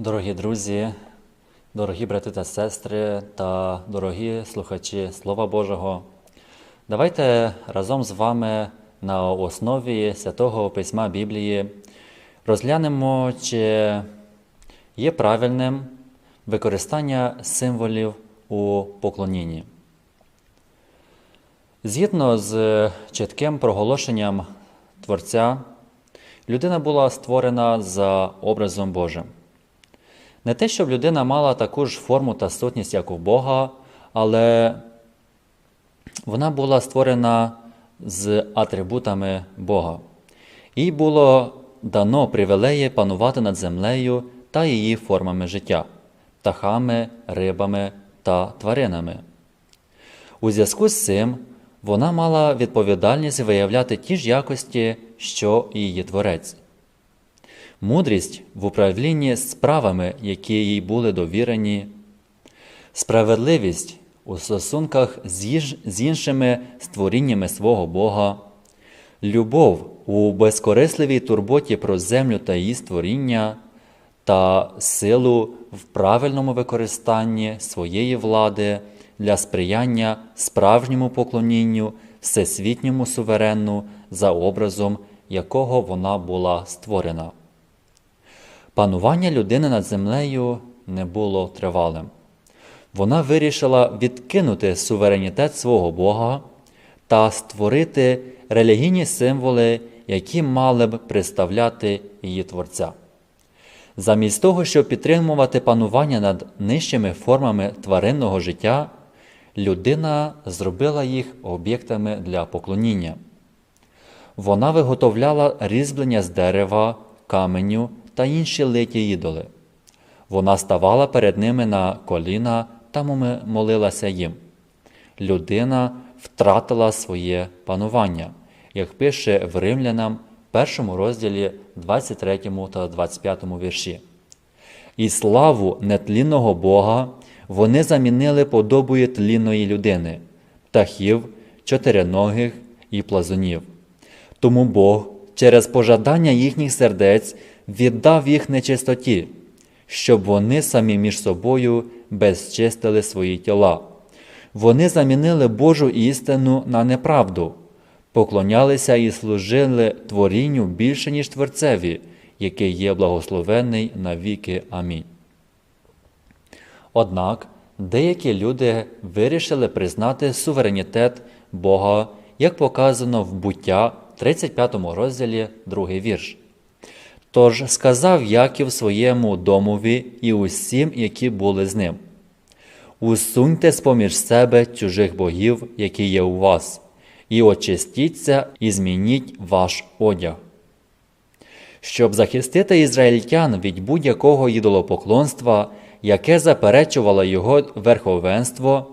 Дорогі друзі, дорогі брати та сестри та дорогі слухачі Слова Божого, давайте разом з вами на основі святого письма Біблії розглянемо, чи є правильним використання символів у поклонінні. Згідно з чітким проголошенням Творця, людина була створена за образом Божим. Не те, щоб людина мала таку ж форму та сутність, як у Бога, але вона була створена з атрибутами Бога. Їй було дано привілеї панувати над землею та її формами життя птахами, рибами та тваринами. У зв'язку з цим вона мала відповідальність виявляти ті ж якості, що і її творець. Мудрість в управлінні справами, які їй були довірені, справедливість у стосунках з, іншими створіннями свого Бога, любов у безкорисливій турботі про землю та її створіння та силу в правильному використанні своєї влади для сприяння справжньому поклонінню всесвітньому суверенну за образом, якого вона була створена. Панування людини над землею не було тривалим. Вона вирішила відкинути суверенітет свого Бога та створити релігійні символи, які мали б представляти її Творця. Замість того, щоб підтримувати панування над нижчими формами тваринного життя, людина зробила їх об'єктами для поклоніння. Вона виготовляла різьблення з дерева, каменю та інші литі ідоли. Вона ставала перед ними на коліна та молилася їм. Людина втратила своє панування, як пише в Римлянам, першому розділі 23 та 25 вірші. І славу нетлінного Бога вони замінили подобою тлінної людини, птахів, чотириногих і плазунів. Тому Бог через пожадання їхніх сердець віддав їх нечистоті, щоб вони самі між собою безчистили свої тіла. Вони замінили Божу істину на неправду, поклонялися і служили творінню більше, ніж Творцеві, який є благословенний навіки. Амінь. Однак деякі люди вирішили признати суверенітет Бога, як показано в буття 35 розділі, другий вірш. Тож сказав Яків своєму домові і усім, які були з ним. Усуньте з-поміж себе чужих богів, які є у вас, і очистіться, і змініть ваш одяг. Щоб захистити ізраїльтян від будь-якого ідолопоклонства, яке заперечувало його верховенство,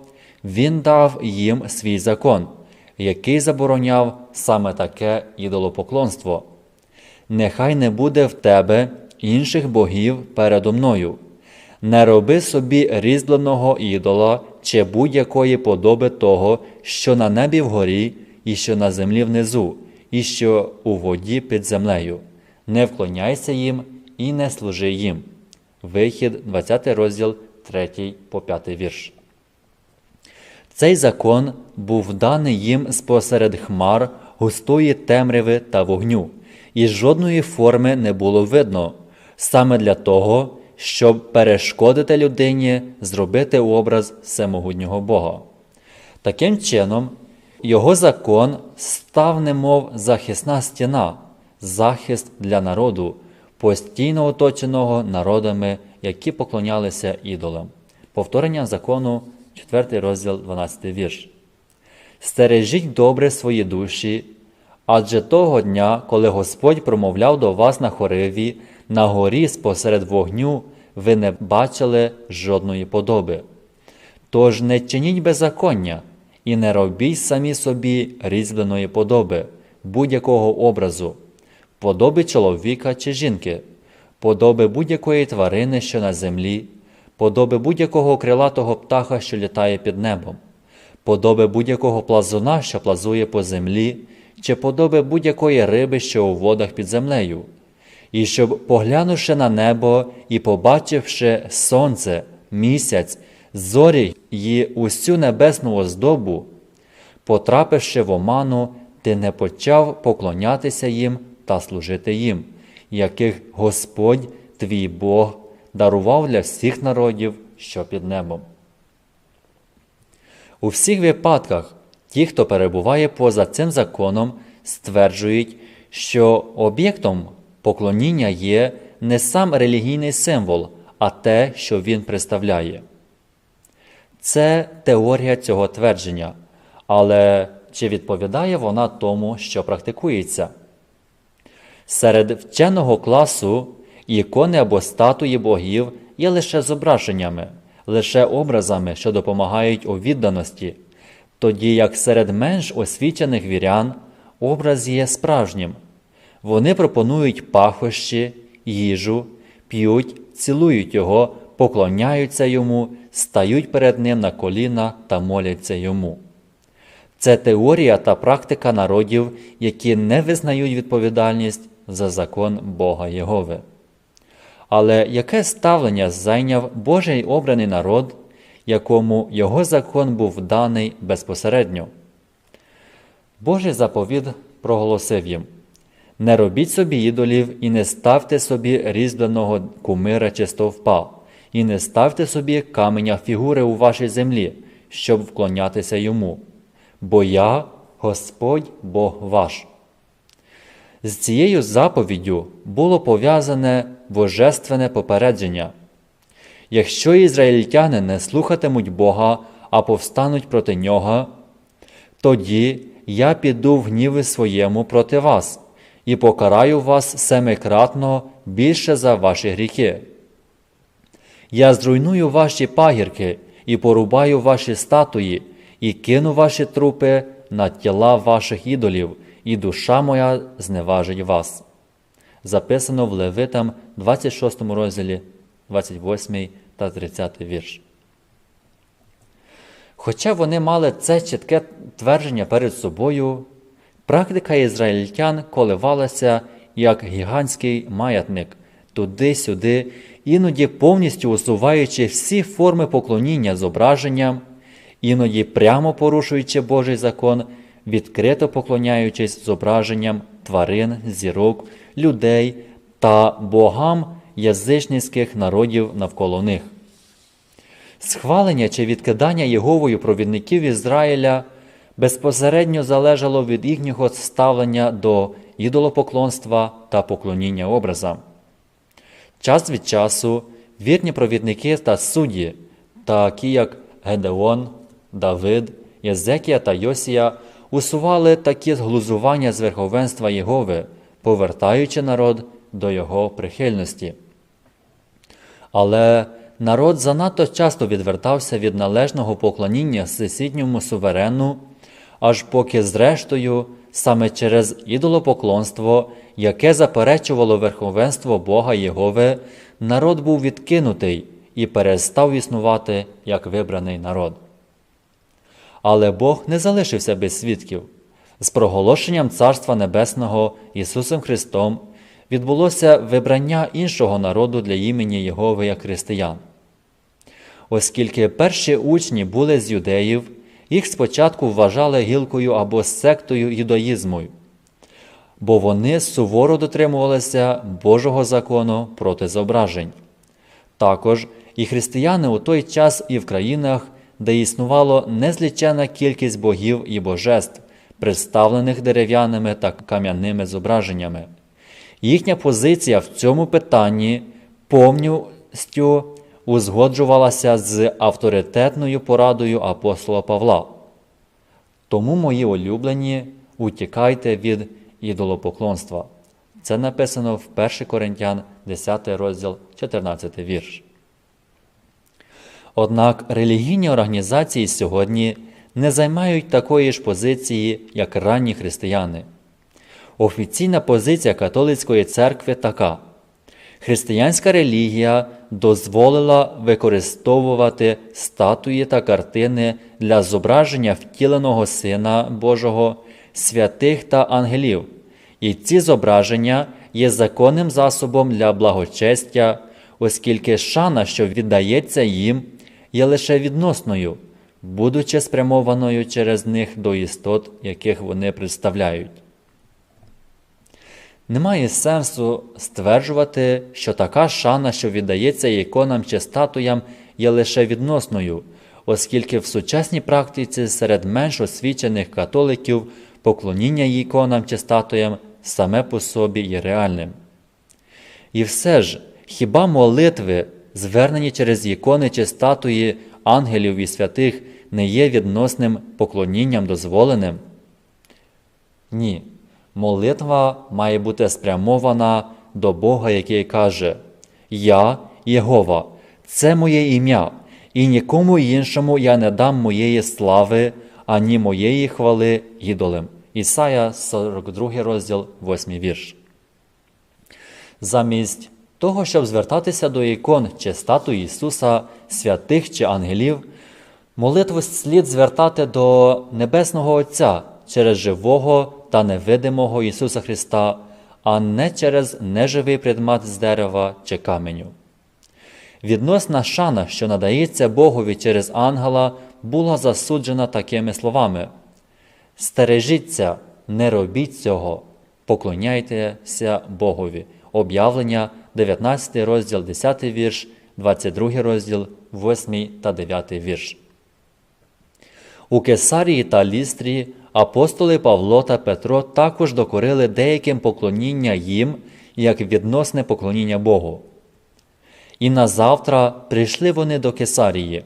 він дав їм свій закон, який забороняв саме таке ідолопоклонство. Нехай не буде в тебе інших богів передо мною. Не роби собі різьбленого ідола чи будь-якої подоби того, що на небі вгорі, і що на землі внизу, і що у воді під землею. Не вклоняйся їм і не служи їм. Вихід, 20 розділ, 3 по 5 вірш. Цей закон був даний їм спосеред хмар, густої темряви та вогню, і жодної форми не було видно, саме для того, щоб перешкодити людині зробити образ всемогутнього Бога. Таким чином, його закон став немов захисна стіна, захист для народу, постійно оточеного народами, які поклонялися ідолам. Повторення закону, 4 розділ, 12 вірш. Стережіть добре свої душі, адже того дня, коли Господь промовляв до вас на хориві, на горі спосеред вогню, ви не бачили жодної подоби. Тож не чиніть беззаконня і не робіть самі собі різьбленої подоби, будь-якого образу, подоби чоловіка чи жінки, подоби будь-якої тварини, що на землі, подоби будь-якого крилатого птаха, що літає під небом, подоби будь-якого плазуна, що плазує по землі, чи подоби будь-якої риби, що у водах під землею. і щоб, поглянувши на небо і побачивши сонце, місяць, зорі й усю небесну оздобу, потрапивши в оману, ти не почав поклонятися їм та служити їм, яких Господь твій Бог дарував для всіх народів, що під небом. У всіх випадках ті, хто перебуває поза цим законом, стверджують, що об'єктом поклоніння є не сам релігійний символ, а те, що він представляє. Це теорія цього твердження, але чи відповідає вона тому, що практикується? Серед вченого класу ікони або статуї богів є лише зображеннями, лише образами, що допомагають у відданості, тоді як серед менш освічених вірян образ є справжнім. Вони пропонують пахощі, їжу, п'ють, цілують його, поклоняються йому, стають перед ним на коліна та моляться йому. Це теорія та практика народів, які не визнають відповідальність за закон Бога Єгови. Але яке ставлення зайняв Божий обраний народ, якому його закон був даний безпосередньо? Божий заповід проголосив їм: Не робіть собі ідолів і не ставте собі різьбленого кумира чи стовпа, і не ставте собі каменя фігури у вашій землі, щоб вклонятися йому. Бо я Господь Бог ваш. З цією заповіддю було пов'язане божественне попередження. Якщо ізраїльтяни не слухатимуть Бога, а повстануть проти нього, тоді я піду в гніви своєму проти вас і покараю вас семикратно більше за ваші гріхи. Я зруйную ваші пагірки і порубаю ваші статуї, і кину ваші трупи на тіла ваших ідолів, і душа моя зневажить вас. Записано в Левитам 26 розділі, 28 та 30 вірш. Хоча вони мали це чітке твердження перед собою, практика ізраїльтян коливалася як гігантський маятник туди-сюди, іноді повністю усуваючи всі форми поклоніння зображенням, іноді прямо порушуючи Божий закон, відкрито поклоняючись зображенням тварин, зірок, людей та богам язичницьких народів навколо них. Схвалення чи відкидання Єговою провідників Ізраїля безпосередньо залежало від їхнього ставлення до ідолопоклонства та поклоніння образам. Час від часу вірні провідники та судді, такі як Гедеон, Давид, Єзекія та Йосія, усували такі зглузування з верховенства Єгови, повертаючи народ до його прихильності. Але народ занадто часто відвертався від належного поклоніння всесвітньому суверену, аж поки, зрештою, саме через ідолопоклонство, яке заперечувало верховенство Бога Єгови, народ був відкинутий і перестав існувати як вибраний народ. Але Бог не залишився без свідків. З проголошенням Царства Небесного Ісусом Христом відбулося вибрання іншого народу для імені Єгови як християн. Оскільки перші учні були з юдеїв, їх спочатку вважали гілкою або сектою юдаїзму, бо вони суворо дотримувалися Божого закону проти зображень. Також і християни у той час і в країнах, де існувало незлічена кількість богів і божеств, представлених дерев'яними та кам'яними зображеннями. Їхня позиція в цьому питанні повністю узгоджувалася з авторитетною порадою апостола Павла. Тому, мої улюблені, утікайте від ідолопоклонства. Це написано в 1 Коринтян, 10 розділ, 14 вірш. Однак релігійні організації сьогодні не займають такої ж позиції, як ранні християни. Офіційна позиція католицької церкви така: християнська релігія дозволила використовувати статуї та картини для зображення втіленого Сина Божого, святих та ангелів, і ці зображення є законним засобом для благочестя, оскільки шана, що віддається їм, є лише відносною, будучи спрямованою через них до істот, яких вони представляють. Немає сенсу стверджувати, що така шана, що віддається іконам чи статуям, є лише відносною, оскільки в сучасній практиці серед менш освічених католиків поклоніння іконам чи статуям саме по собі є реальним. І все ж, хіба молитви, звернені через ікони чи статуї ангелів і святих, не є відносним поклонінням дозволеним? Ні. Молитва має бути спрямована до Бога, який каже: Я, Єгова, це моє ім'я, і нікому іншому я не дам моєї слави, ані моєї хвали ідолем. Ісая, 42 розділ, 8 вірш. Замість того, щоб звертатися до ікон чи статуї Ісуса, святих чи ангелів, молитву слід звертати до Небесного Отця через живого та невидимого Ісуса Христа, а не через неживий предмет з дерева чи каменю. Відносна шана, що надається Богові через ангела, була засуджена такими словами: Стережіться, не робіть цього, поклоняйтеся Богові. Об'явлення, 19 розділ, 10 вірш, 22 розділ, 8 та 9 вірш. У Кесарії та Лістрії апостоли Павло та Петро також докорили деяким поклоніння їм як відносне поклоніння Богу. І назавтра прийшли вони до Кесарії,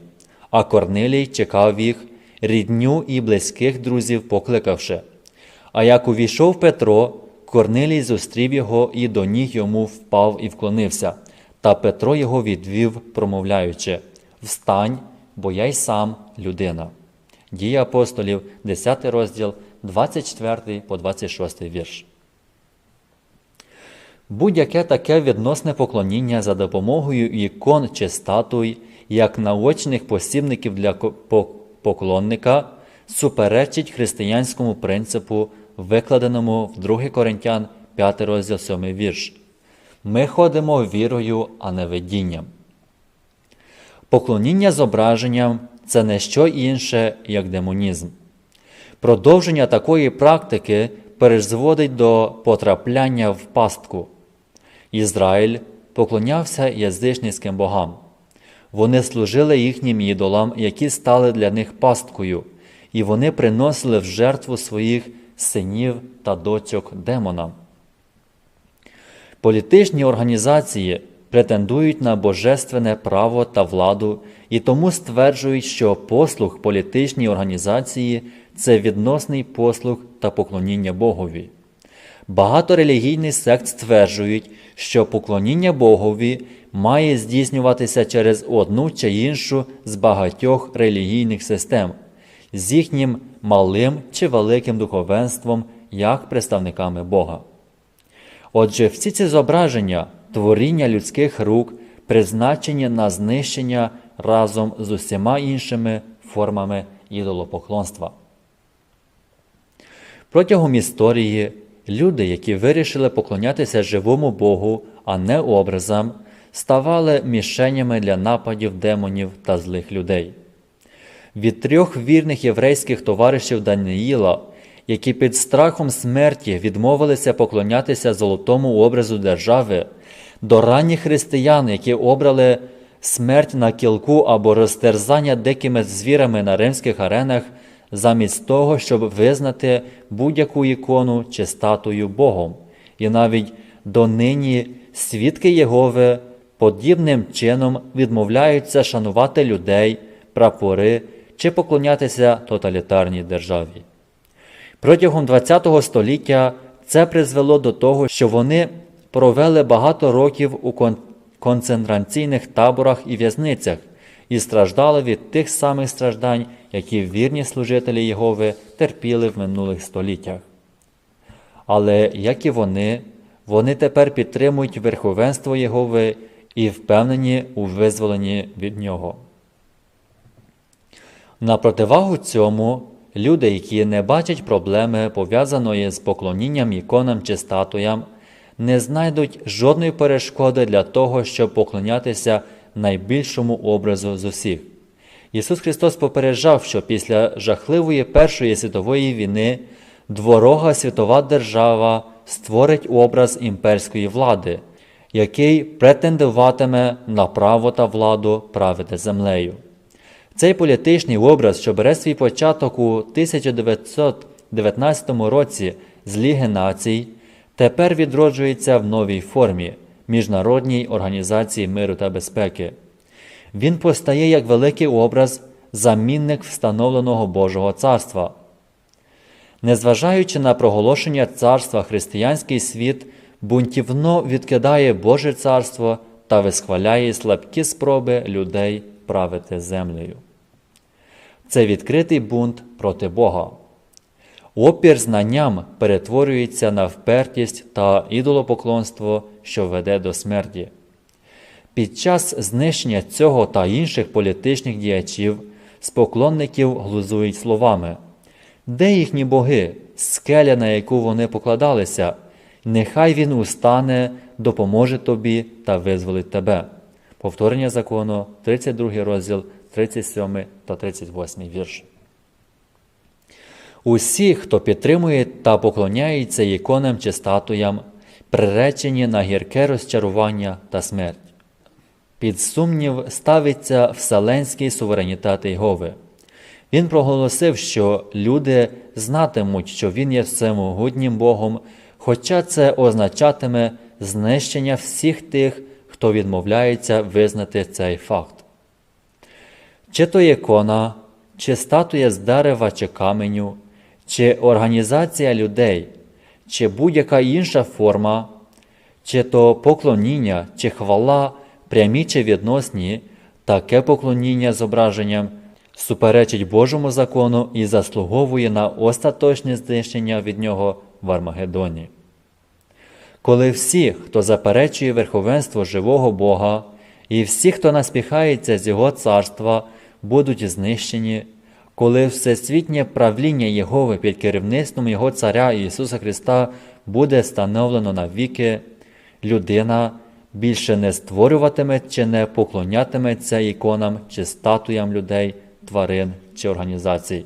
а Корнилій чекав їх, рідню і близьких друзів покликавши. А як увійшов Петро, Корнилій зустрів його і до ніг йому впав і вклонився, та Петро його відвів, промовляючи Встань, бо я й сам людина. Дії апостолів, 10 розділ, 24 по 26 вірш. Будь-яке таке відносне поклоніння за допомогою ікон чи статуй, як наочних посібників для поклонника, суперечить християнському принципу, викладеному в 2 Коринтян 5 розділ 7 вірш. Ми ходимо вірою, а не видінням. Поклоніння зображенням це не що інше, як демонізм. Продовження такої практики перезводить до потрапляння в пастку. Ізраїль поклонявся язичницьким богам. Вони служили їхнім ідолам, які стали для них пасткою, і вони приносили в жертву своїх синів та дочок демонам. Політичні організації претендують на божественне право та владу і тому стверджують, що послуг політичній організації це відносний послуг та поклоніння Богові. Багато релігійних сект стверджують, що поклоніння Богові має здійснюватися через одну чи іншу з багатьох релігійних систем, з їхнім малим чи великим духовенством як представниками Бога. Отже, всі ці зображення творіння людських рук призначені на знищення разом з усіма іншими формами ідолопоклонства. Протягом історії люди, які вирішили поклонятися живому Богу, а не образам, ставали мішенями для нападів демонів та злих людей. Від трьох вірних єврейських товаришів Даниїла, які під страхом смерті відмовилися поклонятися золотому образу держави, до ранніх християн, які обрали смерть на кілку або розтерзання дикими звірами на римських аренах, замість того, щоб визнати будь-яку ікону чи статую Богом, і навіть донині свідки Єгови подібним чином відмовляються шанувати людей, прапори чи поклонятися тоталітарній державі. Протягом ХХ століття це призвело до того, що вони провели багато років у концентраційних таборах і в'язницях і страждали від тих самих страждань, які вірні служителі Єгови терпіли в минулих століттях. Але, як і вони, вони тепер підтримують верховенство Єгови і впевнені у визволенні від нього. На противагу цьому люди, які не бачать проблеми, пов'язаної з поклонінням іконам чи статуям, не знайдуть жодної перешкоди для того, щоб поклонятися найбільшому образу з усіх. Ісус Христос попереджав, що після жахливої Першої світової війни дворога світова держава створить образ імперської влади, який претендуватиме на право та владу правити землею. Цей політичний образ, що бере свій початок у 1919 році з Ліги націй, тепер відроджується в новій формі Міжнародній організації миру та безпеки. Він постає як великий образ, замінник встановленого Божого царства. Незважаючи на проголошення царства, християнський світ бунтівно відкидає Боже царство та висхваляє слабкі спроби людей правити землею. Це відкритий бунт проти Бога. Опір знанням перетворюється на впертість та ідолопоклонство, що веде до смерті. Під час знищення цього та інших політичних діячів споклонників глузують словами Де їхні боги, скеля, на яку вони покладалися, нехай він устане, допоможе тобі та визволить тебе. Повторення закону, 32 розділ, 37 та 38 вірш. Усі, хто підтримує та поклоняється іконам чи статуям, приречені на гірке розчарування та смерть. Під сумнів ставиться вселенський суверенітет Єгови. Він проголосив, що люди знатимуть, що він є всемогутнім Богом, хоча це означатиме знищення всіх тих, хто відмовляється визнати цей факт. Чи то ікона, чи статуя з дерева чи каменю, чи організація людей, чи будь-яка інша форма, чи то поклоніння, чи хвала, прямі чи відносні, таке поклоніння зображенням суперечить Божому закону і заслуговує на остаточне знищення від нього в Армагедоні. Коли всі, хто заперечує верховенство живого Бога, і всі, хто наспіхається з Його царства, будуть знищені, коли всесвітнє правління Єгови під керівництвом Його Царя Ісуса Христа буде встановлено навіки, людина більше не створюватиме чи не поклонятиметься іконам чи статуям людей, тварин чи організацій.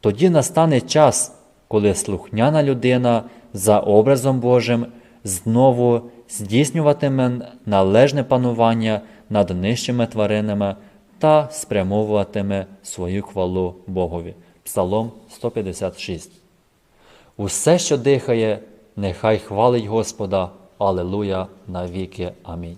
Тоді настане час, коли слухняна людина за образом Божим знову здійснюватиме належне панування над нижчими тваринами та спрямовуватиме свою хвалу Богові. Псалом 156. Усе, що дихає, нехай хвалить Господа. Алелуя навіки. Амінь.